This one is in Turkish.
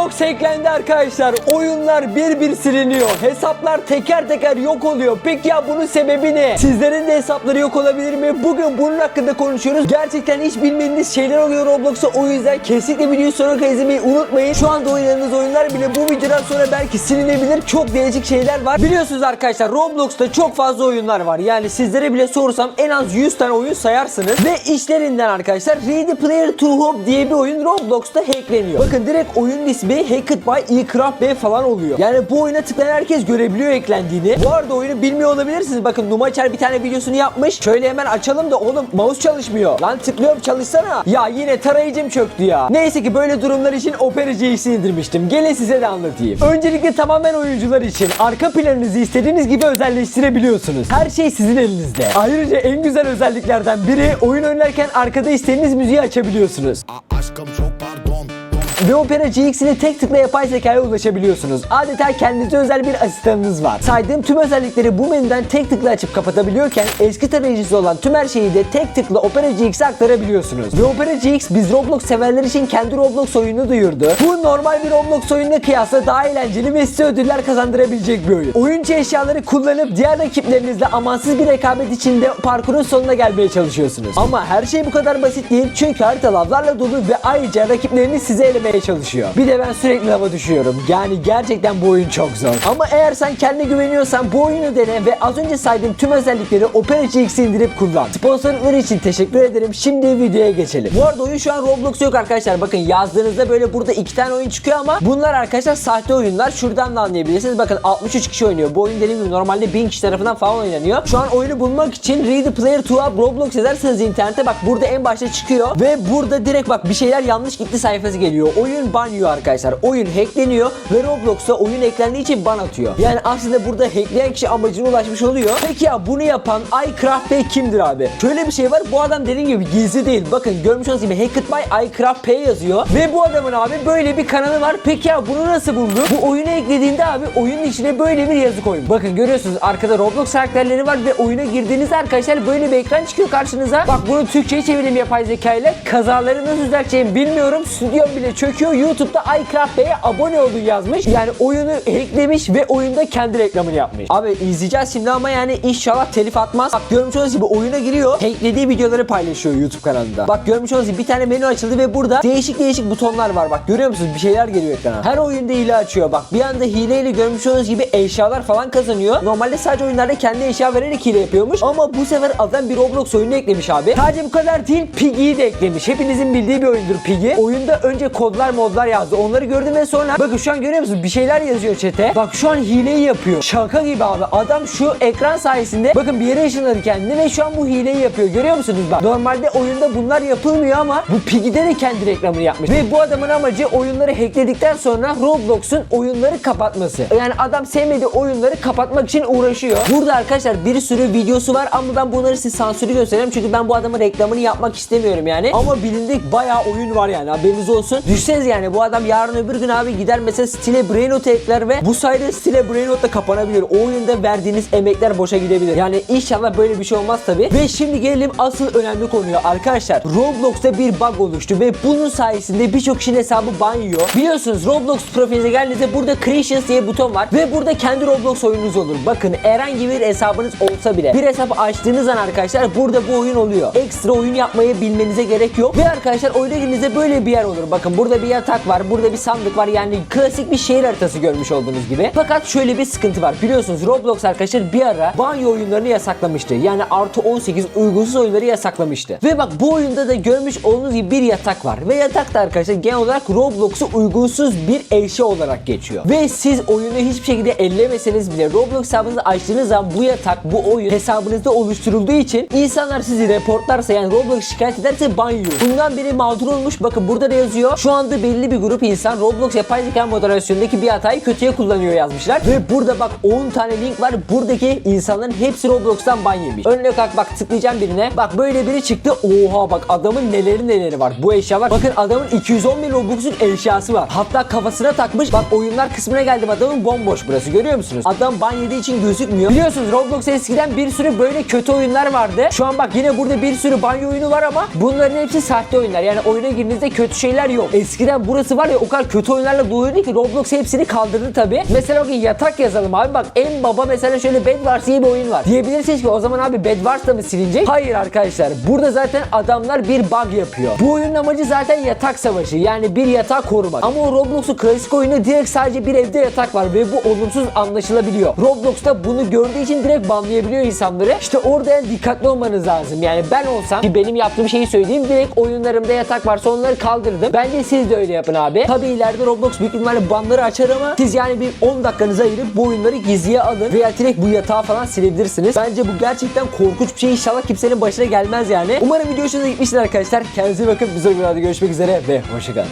Roblox hacklendi arkadaşlar. Oyunlar bir bir siliniyor. Hesaplar teker teker yok oluyor. Peki ya bunun sebebi ne? Sizlerin de hesapları yok olabilir mi? Bugün bunun hakkında konuşuyoruz. Gerçekten hiç bilmediğiniz şeyler oluyor Roblox'a. O yüzden kesinlikle videoyu sonuna kadar izlemeyi unutmayın. Şu anda oynadığınız oyunlar bile bu videodan sonra belki silinebilir. Çok değişik şeyler var. Biliyorsunuz arkadaşlar Roblox'ta çok fazla oyunlar var. Yani sizlere bile sorsam en az 100 tane oyun sayarsınız. Ve işlerinden arkadaşlar Ready Player 2 Home diye bir oyun Roblox'ta hackleniyor. Bakın direkt oyunun ismi Hacked by eCraft Bey falan oluyor. Yani bu oyuna tıklayan herkes görebiliyor eklendiğini. Bu arada oyunu bilmiyor olabilirsiniz. Bakın Numaçer bir tane videosunu yapmış. Şöyle hemen açalım da oğlum mouse çalışmıyor. Lan tıklıyorum çalışsana. Ya yine tarayıcım çöktü ya. Neyse ki böyle durumlar için Opera GX'i indirmiştim. Gelin size de anlatayım. Öncelikle tamamen oyuncular için arka planınızı istediğiniz gibi özelleştirebiliyorsunuz. Her şey sizin elinizde. Ayrıca en güzel özelliklerden biri oyun oynarken arkada istediğiniz müziği açabiliyorsunuz. Aşkım çok. Ve Opera GX ile tek tıkla yapay zekaya ulaşabiliyorsunuz. Adeta kendinize özel bir asistanınız var. Saydığım tüm özellikleri bu menüden tek tıkla açıp kapatabiliyorken eski tarayıcısı olan tüm her şeyi de tek tıkla Opera GX'e aktarabiliyorsunuz. Ve Opera GX biz Roblox severler için kendi Roblox oyununu duyurdu. Bu normal bir Roblox oyununa kıyasla daha eğlenceli ve size ödüller kazandırabilecek bir oyun. Oyuncu eşyaları kullanıp diğer rakiplerinizle amansız bir rekabet içinde parkurun sonuna gelmeye çalışıyorsunuz. Ama her şey bu kadar basit değil çünkü harita lavlarla dolu ve ayrıca rakipleriniz sizi elemeye çalışıyor. Bir de ben sürekli lava düşüyorum. Yani gerçekten bu oyun çok zor. Ama eğer sen kendine güveniyorsan bu oyunu dene ve az önce saydığım tüm özellikleri Opera GX'i indirip kullan. Sponsorlukları için teşekkür ederim. Şimdi videoya geçelim. Bu arada oyun şu an Roblox yok arkadaşlar. Bakın yazdığınızda böyle burada iki tane oyun çıkıyor ama bunlar arkadaşlar sahte oyunlar. Şuradan da anlayabilirsiniz. Bakın 63 kişi oynuyor. Bu oyun dediğim gibi normalde 1000 kişi tarafından falan oynanıyor. Şu an oyunu bulmak için Ready Player 2 Up Roblox yazarsanız internete bak burada en başta çıkıyor ve burada direkt bak bir şeyler yanlış gitti sayfası geliyor. Oyun ban yiyor arkadaşlar. Oyun hackleniyor ve Roblox'a oyun eklendiği için ban atıyor. Yani aslında burada hackleyen kişi amacına ulaşmış oluyor. Peki ya bunu yapan iCraft Bey kimdir abi? Şöyle bir şey var. Bu adam dediğim gibi gizli değil. Bakın görmüş olduğunuz gibi Hacked by iCraft Pay yazıyor. Ve bu adamın abi böyle bir kanalı var. Peki ya bunu nasıl buldu? Bu oyunu eklediğinde abi oyunun içine böyle bir yazı koymuş. Bakın görüyorsunuz arkada Roblox karakterleri var ve oyuna girdiğinizde arkadaşlar böyle bir ekran çıkıyor karşınıza. Bak bunu Türkçe'ye çevireyim yapay zeka ile. Kazaları nasıl düzelteceğimi bilmiyorum. Stüdyom bile çöküyor. YouTube'da iCraft Bey'e abone olun yazmış. Yani oyunu hacklemiş ve oyunda kendi reklamını yapmış. Abi izleyeceğiz şimdi ama yani inşallah telif atmaz. Bak görmüş olduğunuz gibi oyuna giriyor. Hacklediği videoları paylaşıyor YouTube kanalında. Bak görmüş olduğunuz gibi bir tane menü açıldı ve burada değişik değişik butonlar var. Bak görüyor musunuz? Bir şeyler geliyor ekrana. Her oyunda hile açıyor. Bak bir anda hileyle görmüş olduğunuz gibi eşyalar falan kazanıyor. Normalde sadece oyunlarda kendi eşya vererek hile yapıyormuş. Ama bu sefer adam bir Roblox oyunu eklemiş abi. Sadece bu kadar değil Piggy'yi de eklemiş. Hepinizin bildiği bir oyundur Piggy. Oyunda önce kodlar modlar yazdı. Onları gördüm ve sonra bakın şu an görüyor musunuz? Bir şeyler yazıyor chat'e. Bak şu an hileyi yapıyor. Şaka gibi abi. Adam şu ekran sayesinde bakın bir yere ışınladı kendini ve şu an bu hileyi yapıyor. Görüyor musunuz bak? Normalde oyunda bunlar yapılmıyor ama bu Piggy'de de kendi reklamını yapmış. Ve bu adamın amacı oyunları hackledikten sonra Roblox'un oyunları kapatması. Yani adam sevmediği oyunları kapatmak için uğraşıyor. Burada arkadaşlar bir sürü videosu var ama ben bunları size sansürü göstereyim çünkü ben bu adamın reklamını yapmak istemiyorum yani. Ama bilindik bayağı oyun var yani haberiniz olsun. Düşseniz yani bu adam yarın öbür gün abi gider mesela Stile Brainot ekler ve bu sayede Stile Brainot da kapanabilir. O oyunda verdiğiniz emekler boşa gidebilir. Yani inşallah böyle bir şey olmaz tabi. Ve şimdi gelelim asıl önemli konuya arkadaşlar. Roblox'ta bir bug oluştu ve bunun sayesinde birçok kişinin hesabı ban. Biliyorsunuz Roblox profilinize geldiğinizde burada Creations diye buton var ve burada kendi Roblox oyununuz olur. Bakın herhangi bir hesabınız olsa bile bir hesap açtığınız an arkadaşlar burada bu oyun oluyor. Ekstra oyun yapmayı bilmenize gerek yok. Ve arkadaşlar oyuna girdiğinizde böyle bir yer olur. Bakın burada bir yatak var, burada bir sandık var. Yani klasik bir şehir haritası görmüş olduğunuz gibi. Fakat şöyle bir sıkıntı var. Biliyorsunuz Roblox arkadaşlar bir ara banyo oyunlarını yasaklamıştı. Yani artı 18 uygunsuz oyunları yasaklamıştı. Ve bak bu oyunda da görmüş olduğunuz gibi bir yatak var. Ve yatak da arkadaşlar genel olarak Roblox'u uygunsuz bir eşya olarak geçiyor. Ve siz oyunu hiçbir şekilde ellemeseniz bile Roblox hesabınızı açtığınız zaman bu yatak, bu oyun hesabınızda oluşturulduğu için insanlar sizi reportlarsa yani Roblox şikayet ederse ban yiyor. Bundan biri mağdur olmuş. Bakın burada da yazıyor. Şu anda belli bir grup insan Roblox yapay zeka moderasyonundaki bir hatayı kötüye kullanıyor yazmışlar. Ve burada bak 10 tane link var. Buradaki insanların hepsi Roblox'tan ban yemiş. Önüne kalk bak tıklayacağım birine. Bak böyle biri çıktı. Oha bak adamın neleri neleri var. Bu eşyalar. Bakın adamın 210 bin Robux'un eşyası var. Hatta kafasına takmış. Bak oyunlar kısmına geldim adamın bomboş burası. Görüyor musunuz? Adam ban yediği için gözükmüyor. Biliyorsunuz Roblox eskiden bir sürü böyle kötü oyunlar vardı. Şu an bak yine burada bir sürü banyo oyunu var ama bunların hepsi sahte oyunlar. Yani oyuna girdiğinizde kötü şeyler yok. Eskiden burası var ya o kadar kötü oyunlarla doluydu ki Roblox hepsini kaldırdı tabi. Mesela o yatak yazalım abi bak en baba mesela şöyle Bed Wars diye bir oyun var. Diyebilirsiniz ki o zaman abi Bed Wars da mı silinecek? Hayır arkadaşlar burada zaten adamlar bir bug yapıyor. Bu oyunun amacı zaten yatak savaşı yani bir yatağı korumak. Ama o Roblox'un klasik oyunu direkt sadece bir evde yatak var ve bu olumsuz anlaşılabiliyor. Roblox'ta bunu gördüğü için direkt banlayabiliyor insanları. İşte orada yani dikkatli olmanız lazım. Yani ben olsam ki benim yaptığım şeyi söyleyeyim direkt oyunlarımda yatak varsa onları kaldırdım. Bence siz de öyle yapın abi. Tabi ileride Roblox büyük ihtimalle banları açar ama siz yani bir 10 dakikanızı ayırıp bu oyunları gizliye alın veya direkt bu yatağı falan silebilirsiniz. Bence bu gerçekten korkunç bir şey. İnşallah kimsenin başına gelmez yani. Umarım video hoşunuza gitmiştir arkadaşlar. Kendinize bakın. Bir sonraki videoda görüşmek üzere ve hoşçakalın.